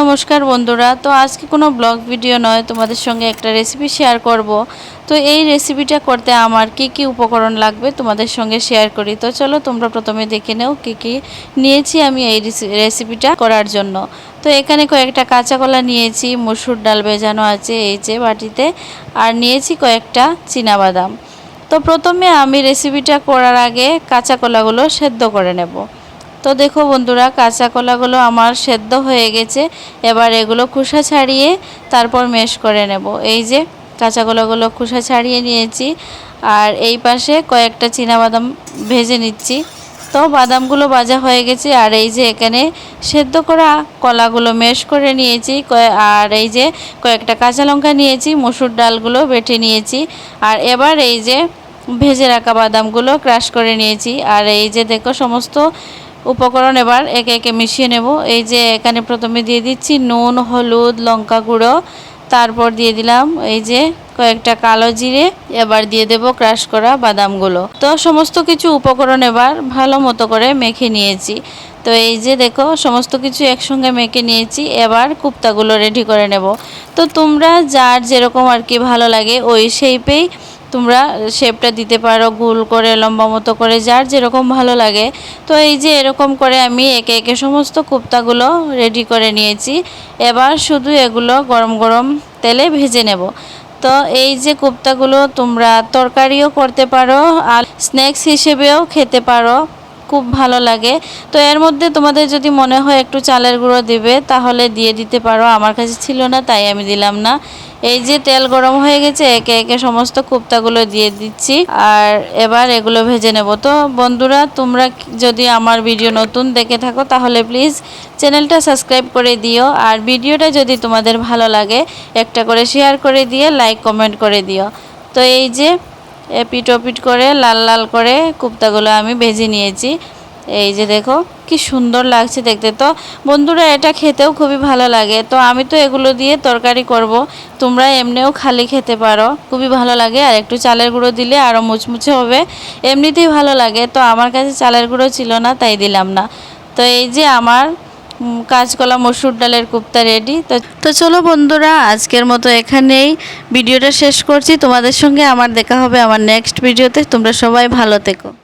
নমস্কার বন্ধুরা। তো আজকে কোনো ব্লগ ভিডিও নয়, তোমাদের সঙ্গে একটা রেসিপি শেয়ার করব। তো এই রেসিপিটা করতে আমার কি কি উপকরণ লাগবে তোমাদের সঙ্গে শেয়ার করি। তো চলো তোমরা প্রথমে দেখে নেও কি কি নিয়েছি আমি এই রেসিপিটা করার জন্য। তো এখানে কয়েকটা কাঁচা কলা নিয়েছি, মসুর ডাল ভেজানো আছে এই যে বাটিতে, আর নিয়েছি কয়েকটা বাদাম তো প্রথমে আমি রেসিপিটা করার আগে কাঁচা কলাগুলো সেদ্ধ করে নেব। তো দেখো বন্ধুরা কাঁচা কলাগুলো আমার সেদ্ধ হয়ে গেছে। এবার এগুলো খোসা ছাড়িয়ে তারপর মেশ করে নেব। এই যে কাঁচা কলাগুলো খোসা ছাড়িয়ে নিয়েছি। আর এই পাশে কয়েকটা বাদাম ভেজে নিচ্ছি। তো বাদামগুলো ভাজা হয়ে গেছে। আর এই যে এখানে সেদ্ধ করা কলাগুলো মেশ করে নিয়েছি। আর এই যে কয়েকটা কাঁচা লঙ্কা নিয়েছি, মসুর ডালগুলো বেটে নিয়েছি। আর এবার এই যে ভেজে রাখা বাদামগুলো ক্রাশ করে নিয়েছি। আর এই যে দেখো সমস্ত উপকরণ এবার একে একে মিশিয়ে নেব। এই যে এখানে প্রথমে দিয়ে দিচ্ছি নুন, হলুদ, লঙ্কা গুঁড়ো। তারপর দিয়ে দিলাম এই যে কয়েকটা কালো জিরে। এবার দিয়ে দেব ক্রাশ করা বাদামগুলো। তো সমস্ত কিছু উপকরণ এবার ভালো মতো করে মেখে নিয়েছি। তো এই যে দেখো, সমস্ত কিছু একসঙ্গে মেখে নিয়েছি। এবার কুপ্তাগুলো রেডি করে নেব। তো তোমরা যার যেরকম আর কি ভালো লাগে, ওই শেপেই তোমরা শেপটা দিতে পারো, গোল করে, লম্বা মতো করে, যার যেরকম ভালো লাগে। তো এই যে এরকম করে আমি একে একে সমস্ত কুপ্তাগুলো রেডি করে নিয়েছি। এবার শুধু এগুলো গরম গরম তেলে ভেজে নেব। তো এই যে কুপ্তাগুলো তোমরা তরকারিও করতে পারো আর স্ন্যাক্স হিসেবেও খেতে পারো, খুব ভালো লাগে। তো এর মধ্যে তোমাদের যদি মনে হয় একটু চালের গুঁড়ো দিবে, তাহলে দিয়ে দিতে পারো। আমার কাছে ছিল না, তাই আমি দিলাম না। এই যে তেল গরম হয়ে গেছে, একে একে সমস্ত কুপ্তাগুলো দিয়ে দিচ্ছি। আর এবার এগুলো ভেজে নেব। তো বন্ধুরা, তোমরা যদি আমার ভিডিও নতুন দেখে থাকো, তাহলে প্লিজ চ্যানেলটা সাবস্ক্রাইব করে দিও। আর ভিডিওটা যদি তোমাদের ভালো লাগে, একটা করে শেয়ার করে দিয়ে লাইক কমেন্ট করে দিও। তো এই যে এপিট ওপিট করে, লাল লাল করে কুপ্তাগুলো আমি ভেজে নিয়েছি। এই যে দেখো, কি সুন্দর লাগছে দেখতে। তো বন্ধুরা, এটা খেতেও খুবই ভালো লাগে। তো আমি তো এগুলো দিয়ে তরকারি করব। তোমরা এমনিও খালি খেতে পারো। খুবই ভালো লাগে। আর একটু চালের গুঁড়ো দিলে আরও মুচমুচে হবে। এমনিতেই ভালো লাগে। তো আমার কাছে চালের গুঁড়ো ছিল না, তাই দিলাম না। তো এই যে আমার কাঁচকলা, মসুর ডালের কুপ্তা রেডি। তো তো চলো বন্ধুরা, আজকের মতো এখানেই ভিডিওটা শেষ করছি। তোমাদের সঙ্গে আমার দেখা হবে আমার নেক্সট ভিডিওতে তোমরা সবাই ভালো থেকো।